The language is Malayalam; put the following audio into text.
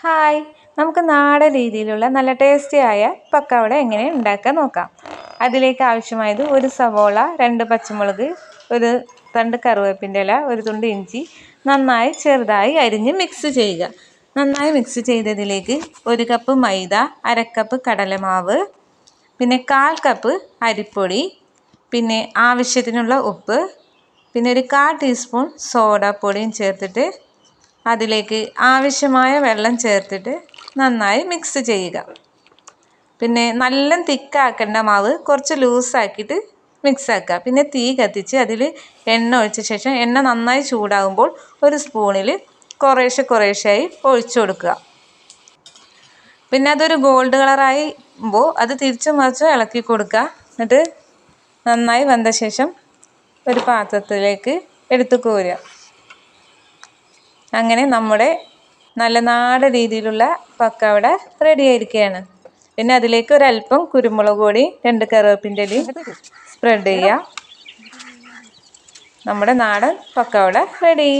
ഹായ്. നമുക്ക് നാടൻ രീതിയിലുള്ള നല്ല ടേസ്റ്റി ആയ പക്കവട എങ്ങനെ ഉണ്ടാക്കാൻ നോക്കാം. അതിലേക്ക് ആവശ്യമായത് ഒരു സവോള രണ്ട് പച്ചമുളക് ഒരു തണ്ട് കറിവേപ്പിന്റെ ഇല ഒരു തുണ്ട് ഇഞ്ചി നന്നായി ചെറുതായി അരിഞ്ഞ് മിക്സ് ചെയ്യുക. നന്നായി മിക്സ് ചെയ്തതിലേക്ക് ഒരു കപ്പ് മൈദ അരക്കപ്പ് കടലമാവ് പിന്നെ കാൽ കപ്പ് അരിപ്പൊടി പിന്നെ ആവശ്യത്തിനുള്ള ഉപ്പ് പിന്നെ ഒരു കാൽ ടീസ്പൂൺ സോഡാപ്പൊടിയും ചേർത്തിട്ട് അതിലേക്ക് ആവശ്യമായ വെള്ളം ചേർത്തിട്ട് നന്നായി മിക്സ് ചെയ്യുക. പിന്നെ നല്ല തിക്കാക്കേണ്ട മാവ് കുറച്ച് ലൂസാക്കിയിട്ട് മിക്സാക്കുക പിന്നെ തീ കത്തിച്ച് അതിൽ എണ്ണ ഒഴിച്ച ശേഷം എണ്ണ നന്നായി ചൂടാകുമ്പോൾ ഒരു സ്പൂണിൽ കുറേശ്ശെ കുറേശ്ശെയായി ഒഴിച്ചു കൊടുക്കുക. പിന്നെ അതൊരു ഗോൾഡ് കളറായിപ്പോൾ അത് തിരിച്ചു മറിച്ച് ഇളക്കി കൊടുക്കുക. എന്നിട്ട് നന്നായി വെന്ത ശേഷം ഒരു പാത്രത്തിലേക്ക് എടുത്തു കോരുക. അങ്ങനെ നമ്മുടെ നല്ല നാടൻ രീതിയിലുള്ള പക്കവട റെഡി ആയിരിക്കുകയാണ് പിന്നെ അതിലേക്ക് ഒരല്പം കുരുമുളക് പൊടി രണ്ട് കറിവേപ്പിന്റെ ഇലയും സ്പ്രെഡ് ചെയ്യുക നമ്മുടെ നാടൻ പക്കവട റെഡി